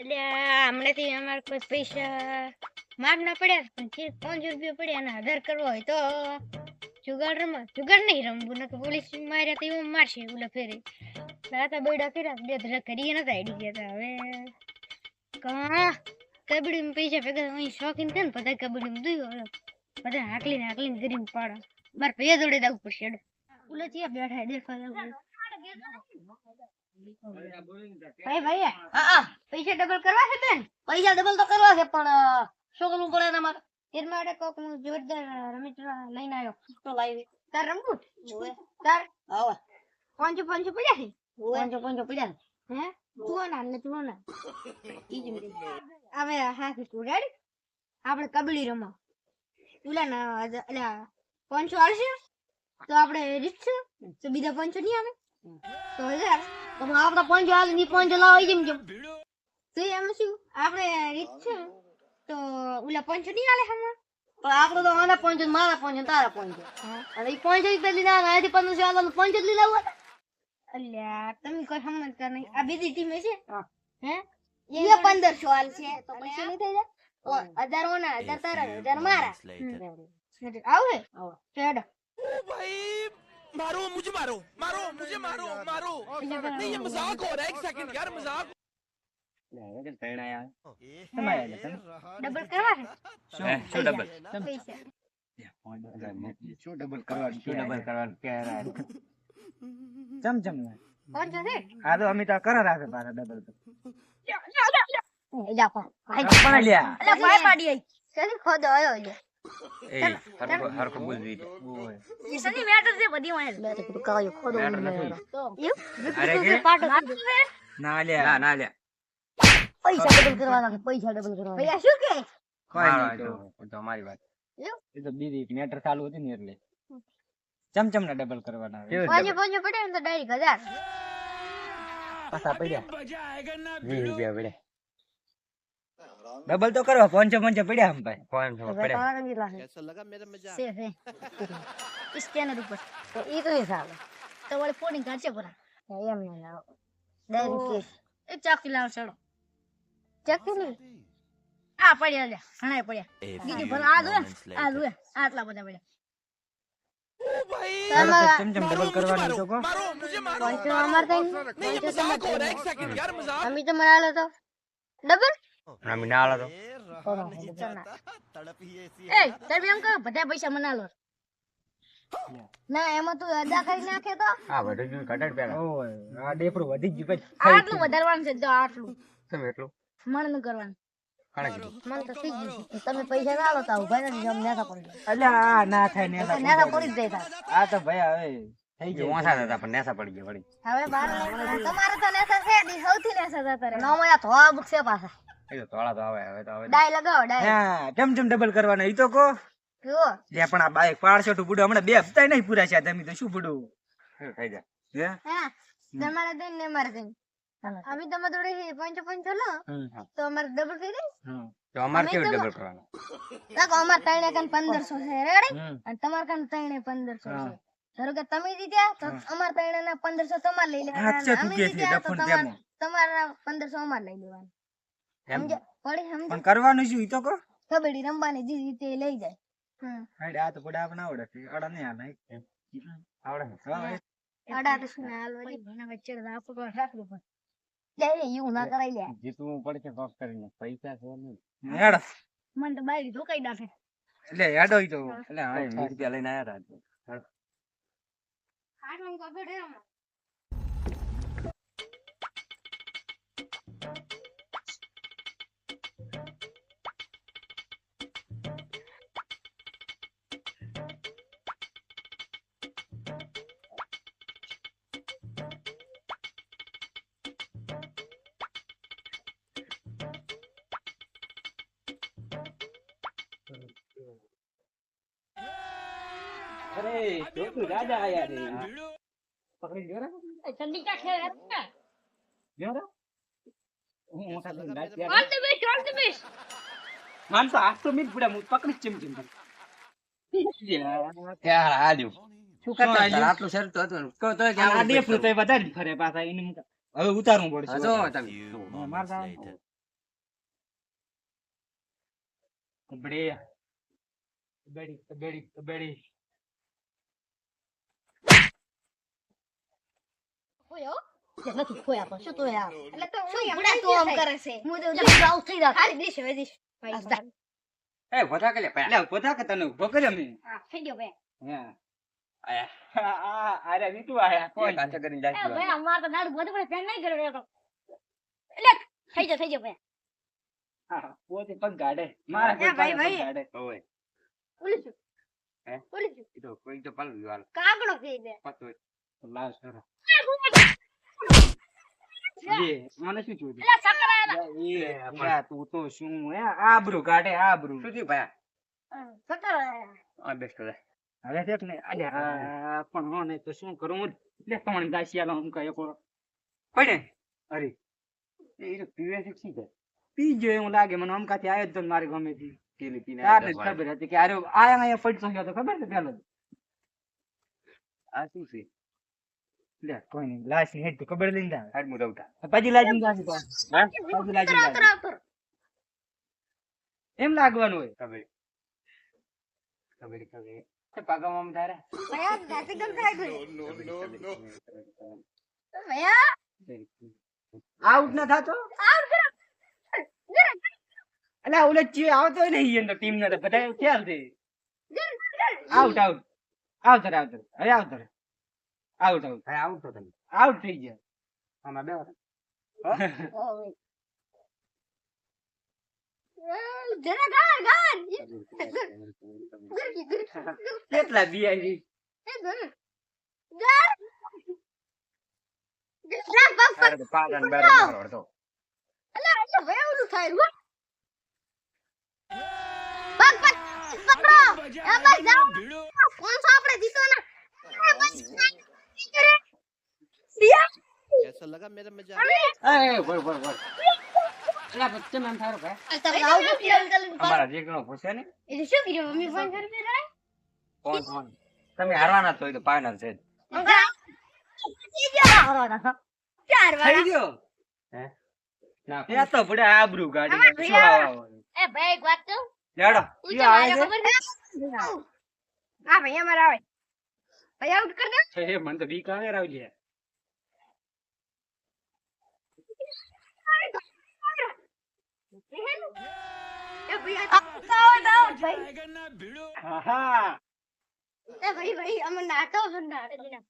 એટલે હમણાંથી અમારે કોઈ પૈસા માર ના પડ્યા પણ સિર્ફ પાંચ રૂપિયા પડ્યા અને હજાર કરવો હોય તો જુગાડ રમ જુગાડ નહીં રમવું નકર પોલીસ માર્યા તો એવું મારશે ઓલા ફેરે. રાતા બેડા કર્યા બે ધડા કરીએ નતા આડી ગયા તા. હવે કા? કબડ્ડી પૈસા ભેગા અહીં શોખીન છે ને બધા કબડ્ડી દુયો બધા હાકલીને હાકલીને કરીને પાડો. મારે પૈસા જોડે જવું પડશે ઓલા ત્યાં બેઠા દેખવા ભાઈ ભાઈ હા હા પૈસા ડબલ કરવા છે બેન પૈસા ડબલ તો કરવા છે પણ શું કરવું પડે એના માટે? તેર માટે કોક હું જોરદાર રમી લઈને આવ્યો. તો લાવી? તાર રમવું? તાર આવો પાંચો પાંચો પડ્યા છે? પાંચો પાંચો પડ્યા હે? તુવાના ને જ હવે હા તું રેડી આપણે કબડ્ડી રમો ઓલા ના એટલે પાંચો આવશે તો આપણે રીતશે તો બીજા પાંચો નહીં આવે. તો હજાર તો આપણા પાંચો હાલની પાંચો લાવો જેમ જેમ તો એમ શું આપણે રીતશે તો ઓલા પાંચસો નહીં આલે હમણાં પણ આપણે તો આના પાંચસો ને મારા પાંચસો ને તારા પાંચસો અને એ પાંચસો રૂપિયા લીધા અને અહીંથી પંદરસો હાલ પાંચસો જ લીધા હોય અલ્યા તમે કોઈ સમજતા નહીં આ બીજી ટીમ છે હા. હે એ પંદરસો હાલ છે તો પછી નહીં થઈ જાય હજાર ઓના હજાર તારા હજાર મારા આવે આવો. હેડો भाई मारो मुझे मारो मारो मुझे मारो मारो नहीं ये मजाक हो रहा है एक सेकंड यार मजाक ડબલ કરવા છે હે, શું ડબલ શું ડબલ કરવાનું શું ડબલ કરવાનું કે ચમ ચમ પાંચસો છે આ તો અમે કરા રાખે પાછા ડબલ એ જા પણ પણ લ્યા એટલે ભાઈ પાડી આઈ સદી ખોદો આવ્યો છે એ હરખું હરખું બોલવી દે. એ સદી મેટર છે બધી માં મેં તો કીધું કાયો ખોદો મેટર મને નથી. તો અરે કે પાટો ના લ્યા ના ના લે પૈસા ડબલ કરવાના પૈસા ડબલ કરવાના ભૈયા શું કે? કોઈ તો. મારી વાત. એ તો બીજી મેટર ચાલુ હતી ને એટલે. ચમચમ ના ડબલ કરવાના પાંચે પાંચે પડે ને તો ડાયરેક્ટ હજાર. પાછા પડ્યા. વીસ રૂપિયા પડે ડબલ તો કરો પાંચસો પાંચસો પડ્યા હમ ભાઈ. પાંચસો પડ્યા. સ્કેનર ઉપર. તો ઈ તો હિસાબ તો વાળે ફોડિંગ કાચે પરા એમ નહીં આવો. ડાયરેક્ટ એ ચાકી લાવ ચડો. ચકલી. આ પડ્યા લે પડ્યા. બીજું ભર આ જો આ જો આટલા બધા પડ્યા. બધા પૈસા ના એમાં તું અદા નાખે તો? આટલું વધારવાનું છે આટલું. મણ કરવાનું. કીધું. તો થઈ ગયું તમે પૈસા ના લો તો ઊભા નથી જમ નેતા પડી જાય ના થાય ને નેતા પડી જ જાય આ તો ભાઈ હવે થઈ ગયું. ઓછા હતા પણ નેસા પડી ગયા વળી. હવે બાર તમારે તો નેસા છે ડી સૌથી નેસા જતા રહે નવમાં આ ધોળા બુક પાછા. એ તો થોડા તો આવે હવે તો હવે ડાય લગાવો ડાય. હા ચમચમ ડબલ કરવાના ઈ તો કહો. જુઓ. લે પણ આ બાઈક પાડશો તો બુડો. હમણાં બે હપ્તા નહીં પૂરા છે તમે તો શું બુડું? થઈ હે? તમારે દઈને મારે દઈને. અમે તમારે જોડે પાંચસો પાંચસો લો હમ. તો અમારે ડબલ થઈ જાય તો અમાર અમે કેવું ડબલ કરવાનું લાગો અમાર ત્રણે કન પંદરસો છે રેડી અને તમાર કન ત્રણે પંદરસો છે ધારો કે તમે જીત્યા તો અમાર ત્રણે ના પંદરસો તમાર લઈ લેવાના હાચે તું અમે કે છે, જીત્યા તો ડફણ તમારે તમારા પંદરસો અમાર લઈ લેવાના એમ સમજ્યા પડી સમજ પણ કરવાનું શું ઈ તો કો કબડ્ડી રમવાની જે રીતે લઈ જાય હા હાઈડ આ તો પડા આપણે આવડે છે આડા નહીં હાલે આવડે ને? હા, અઢાર ને હાલવાની ભણા વચ્ચે રાખો રાખો પડે. એવું ના કરાય લે. જીતવું કોક કરીને. પૈસા છે નહીં. હેડ. મને તો નાખે. એટલે હેડો ઈ તો. એટલે રૂપિયા લઈને હતા. હવે ઉતારવું પડશે જો કબડ્ડી કબડ્ડી ખોયો જે નથી ખોયા પણ શું તો યાર એટલે તો શું બુડા તો આમ કરે છે? હું તો આઉટ થઈ રહ્યા હારી દેશ હવે દેશ એ પોતા કે લે લે પોતા કે તને ઊભો કર્યો મેં? હા થઈ ગયો ભાઈ. હા. આયા. અરે મીઠું આયા કોણ કાચા કરીને એ ભાઈ અમાર તો દાડુ બધું પણ ધ્યાન નહીં કર્યો તો એટલે થઈ ગયો થઈ ગયો ભાઈ. હા, પોતે પગ ગાડે. મારા પગ ગાડે. ઓય ઓલું શું હે? ઓલું શું તો કોઈ તો પાલવી વાળ કાગડો કહી દે પતો લાવ સર. લે મને શું જોયું? આયા એ તું તો શું હે? આબરૂ કાઢે આબરૂ. શું થયું ભાઈ? હતા. ચક્કર આયા આ બેસ્ટ હવે દેખ ને અલ્યા પણ હો ને તો શું કરું? લે ત્રણ ગાંસિયા હું કયો કરો પડે અરે એ તો પીવે છે શી છે? પી ગયો એવું લાગે મને અમકાથી જ તો મારે ગમે થી કેલી પીને ખબર હતી કે આરે આયા અહીંયા પડતો ગયો તો ખબર છે પેલો આ શું છે? લે કોઈ નહીં. લાશની હેડ ખબર લઈને જા હાડ મું રવતા પછી લાજી જાશે તો હા? પછી લાજી જાશે એમ લાગવાનું હોય. કબડ્ડી કબડ્ડી કબડ્ડી તે પાગામાં તારે ભાઈ આ જાતે ગમ થાય ગયું કબડ્ડી ભાઈ આ આઉટ ના થાતો? આઉટ કરો અલા ઓલે ચી આવતો નહીં એનો ટીમ ને બધા ખ્યાલ છે. આઉટ આઉટ આવતર આવતર હવે આવતર આઉટ આઉટ ભાઈ આવું તો તમે આઉટ થઈ ગયા. આમાં બે ગરકી કેટલા બીઆઈ હો પકડો એ બસ જાઓ કોણ છો આપણે જીતો ના એ બસ કરે દિયા कैसा लगा मेरा मजाक એ બોલ બોલ બોલ અલા બચ્ચે નામ થારો ભાઈ તમે આઉટ કરી અમારા જે ગણો પૂછે ને એ શું કર્યું મમ્મી ફોન કરી દે કોણ કોણ તમે હારવાના તો એ તો ફાઇનલ છે જ. ચાર થઈ વાળા ગયો હે ના એ તો પડે આબરૂ ગાડી આમાં શું ભૈયા. આવવાનું? એ ભાઈ એક વાત કહું લેડો ઈ ઈ તો આવે મારે છે ખબર છે હા ભાઈ અમારે આવે ભાઈ આઉટ કર દે એ મને તો બીક આવે રાવ લે ભાઈ ભાઈ. અમે નાટો નાટો.